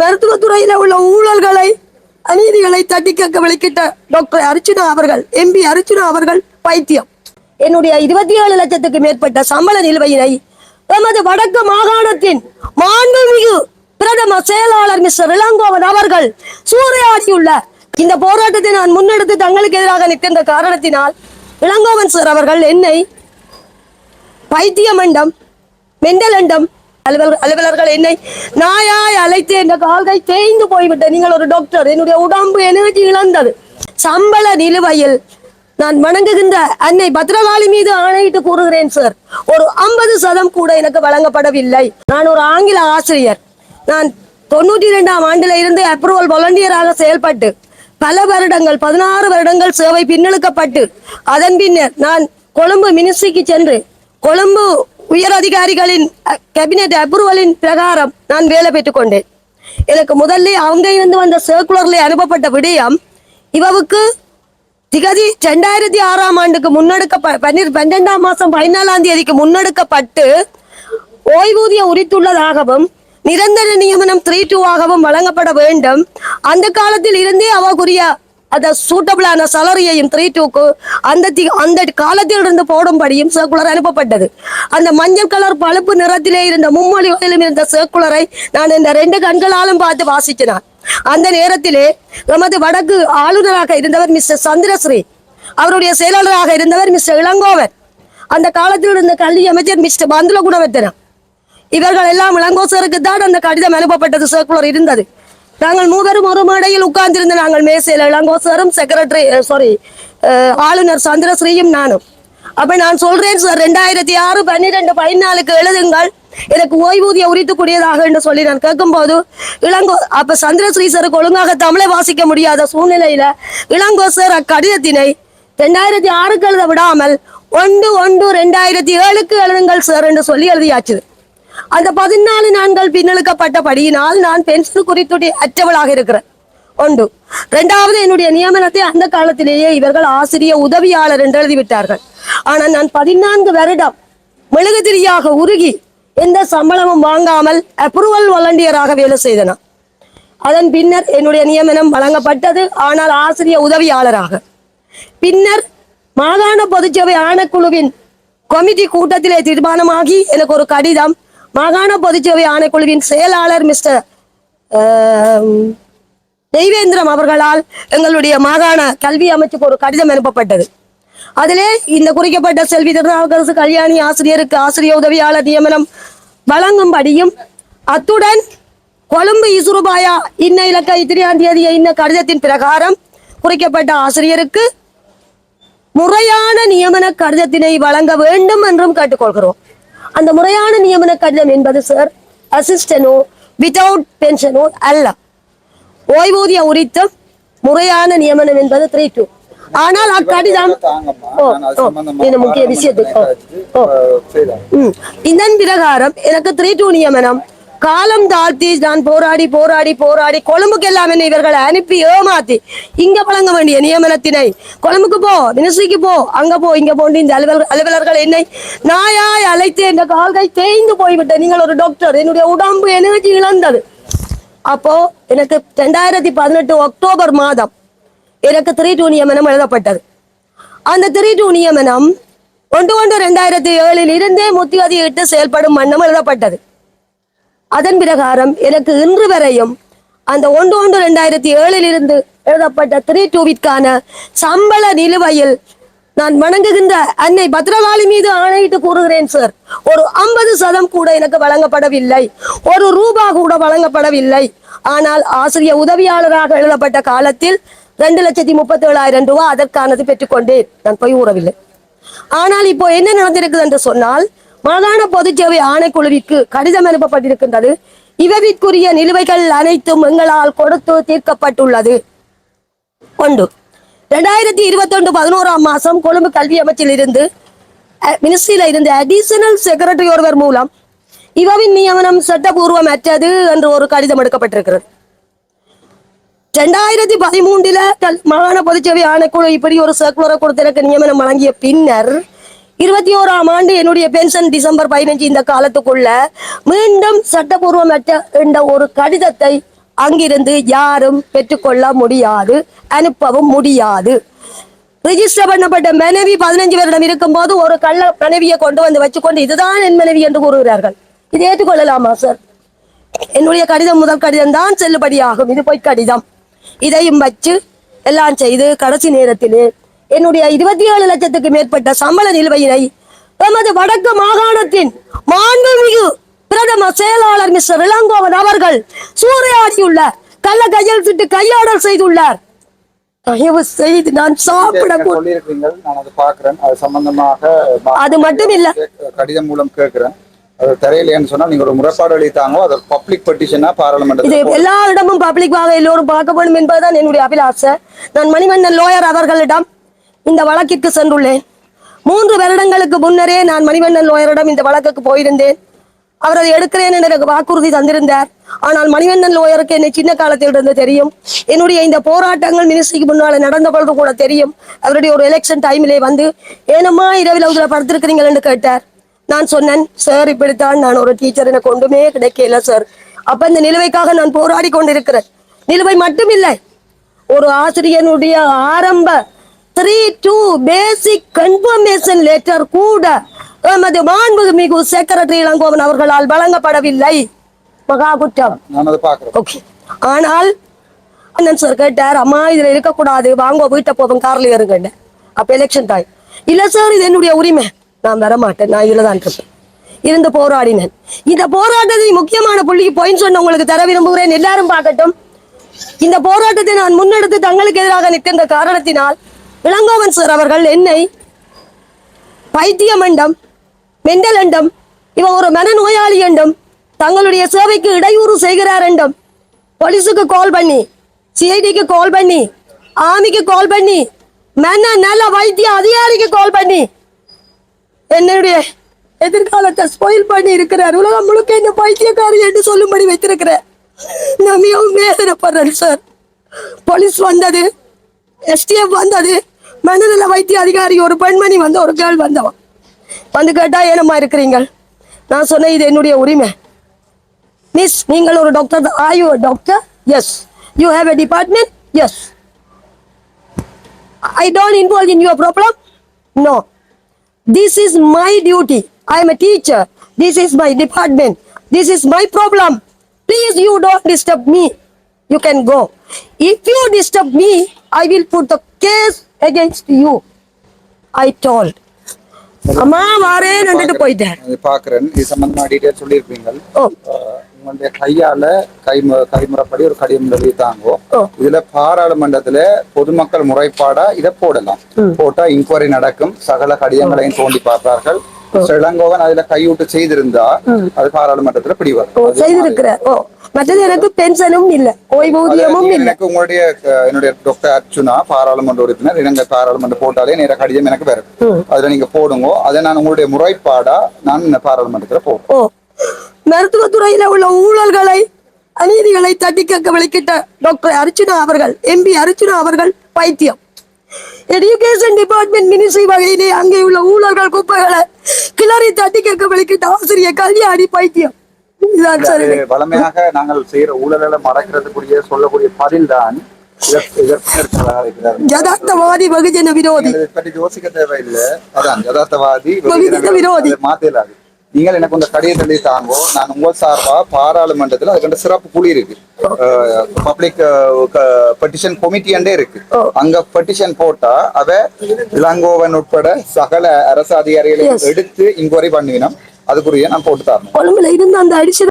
மருத்துவத்துறையில உள்ள ஊழல்களை அநீதிகளை தட்டி கேட்க விளக்கிட்ட டாக்டர் அர்ச்சுனா அவர்கள் எம்பி அர்ச்சுனா அவர்கள் பைத்தியம். என்னுடைய இருபத்தி ஏழு லட்சத்துக்கு மேற்பட்ட சம்பள நிலுவையினை எமது வடக்கு மாகாணத்தின் மாண்புமிகு பிரதம செயலாளர் மிஸ்டர் இளங்கோவன் அவர்கள் சூறையாடியுள்ள. இந்த போராட்டத்தை நான் முன்னெடுத்து தங்களுக்கு எதிராக நிற்கின்ற காரணத்தினால் இளங்கோவன் சார் அவர்கள் என்னை பைத்தியமண்டம் மெண்டலண்டம் அலுவலர் அலுவலர்கள் என்னை நாயாய் அழைத்து என்ற கால்கள் தேய்ந்து போய்விட்ட நீங்கள் ஒரு டாக்டர் என்னுடைய உடம்பு எனர்ஜி இழந்தது. சம்பள நிலுவையில் நான் வணங்குகின்ற அன்னை பத்ரகாளி மீது ஆணையிட்டு கூறுகிறேன் சார் ஒரு ஐம்பது சதம் கூட எனக்கு வழங்கப்படவில்லை. நான் ஒரு ஆங்கில ஆசிரியர். நான் தொண்ணூற்றி இரண்டாம் ஆண்டுல இருந்து அப்ரூவல் வாலண்டியராக செயல்பட்டு பல வருடங்கள் பதினாறு வருடங்கள் சேவை பின்னெழுக்கப்பட்டு அதன் பின்னர் நான் கொழும்பு மினிஸ்ட்ரிக்கு சென்று கொழும்பு உயர் அதிகாரிகளின் கேபினெட் அப்ரூவலின் பிரகாரம் நான் வேலை பெற்றுக் கொண்டேன் எனக்கு முதல்ல அவங்க இருந்து வந்த சர்க்குலர்ல அனுப்பப்பட்ட விடயம் இவவுக்கு திகதி ரெண்டாயிரத்தி ஆறாம் ஆண்டுக்கு முன்னெடுக்க பன்னிர் பன்னெண்டாம் மாசம் பதினாலாம் தேதிக்கு முன்னெடுக்கப்பட்டு ஓய்வூதிய உரித்துள்ளதாகவும் நிரந்தர நியமனம் த்ரீ டூ ஆகவும் வழங்கப்பட வேண்டும். அந்த காலத்தில் இருந்தே அவக்குரிய அந்த சூட்டபிளான சலரியையும் த்ரீ டூக்கு அந்த தி- அந்த காலத்தில் இருந்து போடும்படியும் சர்க்குலர் அனுப்பப்பட்டது. அந்த மஞ்சள் கலர் பழுப்பு நிறத்திலே இருந்த மும்மொழிகளிலும் இருந்த சர்க்குலரை நான் இந்த ரெண்டு கண்களாலும் பார்த்து வாசிச்சினான் அந்த நேரத்திலே நமது வடக்கு ஆளுநராக இருந்தவர் மிஸ்டர் சந்திரஸ்ரீ அவருடைய செயலாளராக இருந்தவர் மிஸ்டர் இளங்கோவன் அந்த காலத்தில் இருந்த கல்வி அமைச்சர் மிஸ்டர் பந்துல குணவர்த்தனா இவர்கள் எல்லாம் இளங்கோசருக்கு தான் அந்த கடிதம் அனுப்பப்பட்டது சர்க்குலர் இருந்தது. நாங்கள் மூவரும் ஒரு மேடையில் உட்கார்ந்திருந்த நாங்கள் மேசையில் இளங்கோசரும் செக்ரட்டரி சாரி ஆளுநர் சந்திரஸ்ரீயும் நானும். அப்ப நான் சொல்றேன் சார் ரெண்டாயிரத்தி ஆறு பன்னிரெண்டு பதினாலுக்கு எழுதுங்கள். எனக்கு ஓய்வூதியம் உரித்துக்கூடியதாக என்று சொல்லி நான் கேட்கும்போது இளங்கோ அப்ப சந்திரஸ்ரீ சாருக்கு ஒழுங்காக தமிழை வாசிக்க முடியாத சூழ்நிலையில இளங்கோ சார் அக்கடிதத்தினை ரெண்டாயிரத்தி ஆறுக்கு எழுத விடாமல் ஒன்று ஒன்று ரெண்டாயிரத்தி ஏழுக்கு எழுதுங்கள் சார் என்று சொல்லி எழுதியாச்சு. அந்த பதினாலு நாட்கள் பின்னெழுக்கப்பட்டபடியினால் நான் பென்ஷன் குறித்துடைய அற்றவளாக இருக்கிறேன். ஒன்று இரண்டாவது என்னுடைய நியமனத்தை அந்த காலத்திலேயே இவர்கள் ஆசிரிய உதவியாளர் என்று எழுதிவிட்டார்கள். ஆனால் நான் பதினான்கு வருடம் மெழுகுதிரியாக உருகி எந்த சம்பளமும் வாங்காமல் அப்ரூவல் வாலண்டியராக வேலை செய்தன. அதன் பின்னர் என்னுடைய நியமனம் வழங்கப்பட்டது. ஆனால் ஆசிரிய உதவியாளராக. பின்னர் மாகாண பொதுச்சபை ஆணைக்குழுவின் கமிட்டி கூட்டத்திலே தீர்மானமாகி எனக்கு ஒரு கடிதம் மாகாண பொதுச்சேவை ஆணைக்குழுவின் செயலாளர் மிஸ்டர் தெய்வேந்திரம் அவர்களால் எங்களுடைய மாகாண கல்வி அமைச்சுக்கு ஒரு கடிதம் அனுப்பப்பட்டது. அதிலே இந்த குறிக்கப்பட்ட செல்வி திருநாவுக்கரசு கல்யாணி ஆசிரியருக்கு ஆசிரிய உதவியாளர் நியமனம் வழங்கும்படியும் அத்துடன் கொழும்பு இசுருபாயா இன்ன இலக்க இத்திரியாம் தேதிய இன்ன கடிதத்தின் பிரகாரம் குறிக்கப்பட்ட ஆசிரியருக்கு முறையான நியமன கடிதத்தினை வழங்க வேண்டும் என்றும் கேட்டுக்கொள்கிறோம். அந்த முறையான நியமன கடிதம் என்பது சார் அசிஸ்டனோ வித்தவுட் பென்ஷனோ அல்ல. ஓய்வூதிய உரித்தம் முறையான நியமனம் என்பது த்ரீ டூ ஆனால் அக்கடிதம் இந்த முக்கிய விஷயத்துக்கு. இதன் பிரகாரம் எனக்கு த்ரீ டூ நியமனம். காலம் தாழ்த்தி நான் போராடி போராடி போராடி கொழும்புக்கு எல்லாம் என்ன இவர்களை அனுப்பி ஏமாத்தி இங்க வழங்க வேண்டிய நியமனத்தினை. கொழும்புக்கு போ மினிஸ்ட்ரிக்கு போ அங்க போ இங்க போண்டி இந்த அலுவலர் அலுவலர்கள் என்னை நாயாய் அழைத்து என்ற கால்கை தேய்ந்து போய்விட்ட நீங்கள் ஒரு டாக்டர் என்னுடைய உடம்பு எனர்ஜி இழந்தது. அப்போ எனக்கு ரெண்டாயிரத்தி பதினெட்டு அக்டோபர் மாதம் எனக்கு த்ரீ டூ நியமனம் எழுதப்பட்டது. அந்த த்ரீ டூ நியமனம் ஒன்று ஒன்று ரெண்டாயிரத்தி ஏழில் இருந்தே முத்தியதியிட்டு செயல்படும் மன்னம் எழுதப்பட்டது. அதன் பிரகாரம் எனக்கு இன்று வரையும் அந்த ஒன்று ஒன்று ரெண்டாயிரத்தி ஏழில் இருந்து எழுதப்பட்ட த்ரீ டூவிற்கான சம்பள நிலுவையில் நான் வணங்குகின்ற அன்னை பத்ரகாளி மீது ஆணையிட்டு கூறுகிறேன் சார் ஒரு ஐம்பது சதம் கூட எனக்கு வழங்கப்படவில்லை. ஒரு ரூபா கூட வழங்கப்படவில்லை. ஆனால் ஆசிரிய உதவியாளராக எழுதப்பட்ட காலத்தில் ரெண்டு லட்சத்தி முப்பத்தி ஏழாயிரம் ரூபாய் அதற்கானது பெற்றுக்கொண்டேன். நான் போய் ஊறவில்லை. ஆனால் இப்போ என்ன நடந்திருக்குது என்று சொன்னால் மாகாண பொதுச்சேவை ஆணைக்குழுவிற்கு கடிதம் அனுப்பப்பட்டிருக்கின்றது. இவவிற்குரிய நிலுவைகள் அனைத்தும் எங்களால் கொடுத்து தீர்க்கப்பட்டுள்ளது. ஒன்று. ரெண்டாயிரத்தி இருபத்தொன்று பதினோராம் மாசம் கொழும்பு கல்வி அமைச்சில் இருந்து மினிஸ்ட்ரியில இருந்து அடிஷனல் செக்ரட்டரி ஒருவர் மூலம் இவவின் நியமனம் சட்டபூர்வம் அற்றது என்று ஒரு கடிதம் எடுக்கப்பட்டிருக்கிறது. ரெண்டாயிரத்தி பதிமூன்றில் மாகாண பொதுச்சேவை ஆணைக்குழு இப்படி ஒரு சர்க்குலரை கொடுத்திருக்க நியமனம் வழங்கிய பின்னர் இருபத்தி ஓராம் ஆண்டு என்னுடைய பென்ஷன் டிசம்பர் பதினஞ்சு இந்த காலத்துக்குள்ள மீண்டும் சட்டபூர்வமற்ற என்ற ஒரு கடிதத்தை அங்கிருந்து யாரும் பெற்றுக்கொள்ள முடியாது அனுப்பவும் முடியாது. ரிஜிஸ்டர் பண்ணப்பட்ட மனைவி பதினஞ்சு வருடம் இருக்கும்போது ஒரு கள்ள மனைவியை கொண்டு வந்து வச்சுக்கொண்டு இதுதான் என் மனைவி என்று கூறுகிறார்கள். இது ஏற்றுக்கொள்ளலாமா சார் என்னுடைய கடிதம் முதல் கடிதம் தான் செல்லுபடியாகும். இது போய் கடிதம். இதையும் வச்சு எல்லாம் செய்து கடைசி நேரத்திலே என்னுடைய இருபத்தி ஏழு லட்சத்துக்கு மேற்பட்ட சம்பள நிலுவையினை எமது வடக்கு மாகாணத்தின் மாண்புமிகு பிரதம செயலாளர் மிஸ்டர் இளங்கோவன் அவர்கள் சூறையாடியுள்ளார் கள்ள கையெழுத்திட்டு கையாடல் செய்துள்ளார். தயவு செய்து நான் சாப்பிட அதை பாக்குறேன் அது சம்பந்தமாக மா- அது மட்டும் இல்ல. கடிதம் மூலம் கேட்கிறேன். அது தெரியலையேன்னு சொன்னா நீங்க ஒரு முறைப்பாடு அளித்தாங்க அது பப்ளிக் பெட்டிஷனா இது பாராளுமன்றத்தில் எல்லா இடமும் பப்ளிக்காக எல்லோரும் பார்க்க வேண்டும் என்பதுதான் என்னுடைய அபிலாசை. நான் மணிவண்ணன் லோயர் அவர்களிடம் இந்த வழக்கிற்கு சென்றுள்ளேன். மூன்று வருடங்களுக்கு முன்னரே நான் மணிவண்ணன் லோயரிடம் இந்த வழக்குக்கு போயிருந்தேன். அவர் அதை எடுக்கிறேன் என எனக்கு வாக்குறுதி தந்திருந்தார். ஆனால் மணிவண்ணன் லோயருக்கு என்னை சின்ன காலத்தில் இருந்து தெரியும். என்னுடைய இந்த போராட்டங்கள் மினிஸ்ட்ரிக்கு முன்னால் நடந்த பொழுது கூட தெரியும். அவருடைய ஒரு எலெக்ஷன் டைமிலே வந்து ஏனம்மா இரவில் அவங்கள படுத்திருக்கிறீங்கள் என்று கேட்டார். நான் சொன்னேன் சார் இப்படித்தான் நான் ஒரு டீச்சர் எனக்கு ஒன்றுமே கிடைக்கல சார். அப்ப இந்த நிலுவைக்காக நான் போராடி கொண்டிருக்கிறேன். நிலுவை மட்டுமில்லை ஒரு ஆசிரியனுடைய ஆரம்ப three two basic confirmation letter கூட எமது மாண்புமிகு செக்ரட்டரி இளங்கோவன் அவர்களால் வழங்கப்படவில்லை. மகா குற்றம். ஓகே ஆனால் அண்ணன் சார் கேட்டார் அம்மா இதுல இருக்கக்கூடாது. வாங்க வீட்டை போவோம் கார்ல ஏறுங்கன்னு அப்ப எலெக்ஷன் டைம் இல்ல சார் இது என்னுடைய உரிமை. நான் வர மாட்டேன் நான் இதுல தான் இருப்பேன். இருந்து போராடினேன். இந்த போராட்டத்தை முக்கியமான புள்ளிக்கு பாயிண்ட் சொன்ன உங்களுக்கு தர விரும்புகிறேன். எல்லாரும் பார்க்கட்டும். இந்த போராட்டத்தை நான் முன்னெடுத்து தங்களுக்கு எதிராக நிற்கின்ற காரணத்தினால் இளங்கோவன் சார் அவர்கள் என்னை பைத்தியம் என்றும் மெண்டல் என்றும் இவன் ஒரு மனநோயாளி என்றும் தங்களுடைய சேவைக்கு இடையூறு செய்கிறார் என்றும் போலீஸுக்கு கால் பண்ணி சிஐடிக்கு கால் பண்ணி ஆமிக்கு கால் பண்ணி மன நல வைத்திய அதிகாரிக்கு கால் பண்ணி என்னுடைய எதிர்காலத்தை ஸ்பாயில் பண்ணி இருக்கிறார். உலகம் முழுக்க என்ன பைத்தியக்காரி என்று சொல்லும்படி வைத்திருக்கிறார். நான் மிகவும் வேதனைப்படுறேன் சார். போலீஸ் வந்தது எஸ்டிஎஃப் வந்தது மனநல வைத்திய அதிகாரி ஒரு பெண்மணி வந்து ஒரு கேள் வந்தவன் வந்து கேட்டா ஏனம்மா இருக்கிறீங்க நான் சொன்னேன் இது என்னுடைய உரிமை. மிஸ் நீங்கள் ஒரு doctor are you doctor yes you have a department yes I don't involve in your problem no this is my duty I am a teacher this is my department this is my problem please you don't disturb me you can go if you disturb me I will put the case against you. I told. அம்மா வாரேன் வந்துட்டு போயிட்டேன். பாக்குறேன் இது சம்பந்தமா detail சொல்லியிருப்பீங்க உங்களுடைய கையால கைமு கைமுறைப்படி ஒரு கடிதம் எழுதித்தாங்கோ. இதுல பாராளுமன்றத்துல பொதுமக்கள் முறைப்பாடா இதை போடலாம். போட்டா இன்கொயரி நடக்கும். சகல கடிதங்களையும் தோண்டி பார்ப்பார்கள். இளங்கோவன் அதுல கையூட்டு செய்திருந்தா அது பாராளுமன்றத்துல பிடி வரும் ஓ செய்திருக்கிறார் ஓ மற்றது எனக்கு பென்ஷனும் இல்ல ஓய்வூதியமும் இல்ல. எனக்கு உங்களுடைய என்னுடைய டாக்டர் அர்ச்சுனா பாராளுமன்ற உறுப்பினர் இலங்கை பாராளுமன்ற போட்டாலே நேர கடிதம் எனக்கு வரும். அதுல நீங்க போடுங்க அதை நான் உங்களுடைய முறைப்பாடா நான் பாராளுமன்றத்துல போடுறேன். மருத்துவத்துறையில உள்ள ஊழல்களை அநீதிகளை தட்டி கேட்க விளக்கிட்ட டாக்டர் அர்ச்சுனா அவர்கள் எம்பி அர்ச்சுனா அவர்கள் பைத்தியம். எஜுகேஷன் டிபார்ட்மெண்ட் மினிஸ்ட்ரி வகையிலே அங்கே உள்ள ஊழல்கள் குப்பைகளை கிளறி தட்டி கேட்க விளக்கிட்ட ஆசிரியர் கல்யாணி பைத்தியம். வளமையாக நாங்கள் செய்யற ஊழலை மறைக்கிறதுக்குரிய சொல்லக்கூடிய பதில் தான். யதார்த்தவாதி வெகுஜன விரோதி. யோசிக்க தேவையில்லை. அதான் யதார்த்தவாதி விரோதி. மாத்தலாது நீங்கள் எனக்கு இந்த கடிதத்தை தாங்கோ நான் உங்கள் சார்பா பாராளுமன்றத்துல அதுக்கு சிறப்பு குழு இருக்கு. பப்ளிக் பெட்டிஷன் கமிட்டியண்டே இருக்கு. அங்க பெட்டிஷன் போட்டா அவ இளங்கோவன் உட்பட சகல அரசு அதிகாரிகளை. எடுத்து இன்கொயரி பண்ணுவினோம். அதுக்குரிய நான் போட்டு தரணும். கொழும்புல இருந்து அந்த அடிச்சு